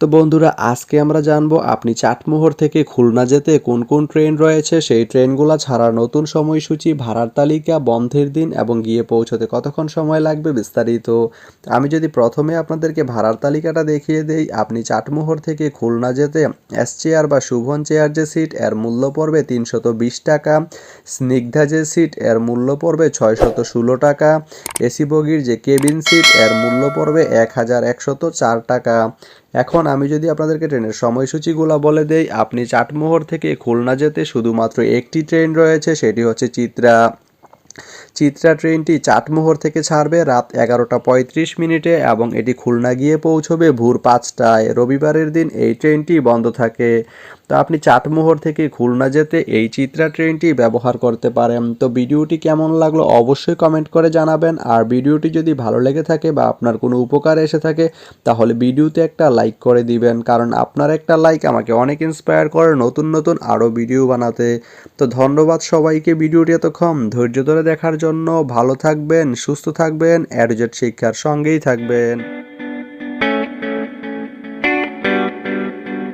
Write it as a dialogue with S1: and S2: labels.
S1: তো বন্ধুরা, আজকে আমরা জানব আপনি চাটমোহর থেকে খুলনা যেতে কোন কোন ট্রেন রয়েছে, সেই ট্রেনগুলো ছাড়ার নতুন সময়সূচি, ভাড়ার তালিকা, বন্ধের দিন এবং গিয়ে পৌঁছতে কতক্ষণ সময় লাগবে বিস্তারিত। আমি যদি প্রথমে আপনাদেরকে ভাড়ার তালিকাটা দেখিয়ে দেই, আপনি চাটমোহর থেকে খুলনা যেতে এস চেয়ার বা শুভন চেয়ার যে সিট, এর মূল্য পড়বে তিনশত বিশ টাকা। স্নিগ্ধা যে সিট, এর মূল্য পড়বে ছয়শত ষোলো টাকা। এসি বগির যে কেবিন সিট, এর মূল্য পড়বে এক হাজার একশত চার টাকা। এখন আমি যদি আপনাদেরকে ট্রেনের সময়সূচিগুলো বলে দেই, আপনি চাটমোহর থেকে খুলনা যেতে শুধুমাত্র একটি ট্রেন রয়েছে, সেটি হচ্ছে চিত্রা। চিত্রা ট্রেনটি চাটমোহর থেকে ছাড়বে রাত এগারোটা পঁয়ত্রিশ মিনিটে এবং এটি খুলনা গিয়ে পৌঁছবে ভোর পাঁচটায়। রবিবারের দিন এই ট্রেনটি বন্ধ থাকে। তো আপনি চাটমোহর থেকে খুলনা যেতে এই চিত্রা ট্রেনটি ব্যবহার করতে পারেন। তো ভিডিওটি কেমন লাগল অবশ্যই কমেন্ট করে জানাবেন। আর ভিডিওটি যদি ভালো লেগে থাকে বা আপনার কোনো উপকার এসে থাকে, তাহলে ভিডিওতে একটা লাইক করে দিবেন। কারণ আপনার একটা লাইক আমাকে অনেক ইন্সপায়ার করে নতুন নতুন আরও ভিডিও বানাতে। তো ধন্যবাদ সবাইকে ভিডিওটি এতক্ষণ ধৈর্য ধরে দেখার জন্য ভালো থাকবেন সুস্থ থাকবেন অ্যাডজেট শিক্ষার সঙ্গেই থাকবেন।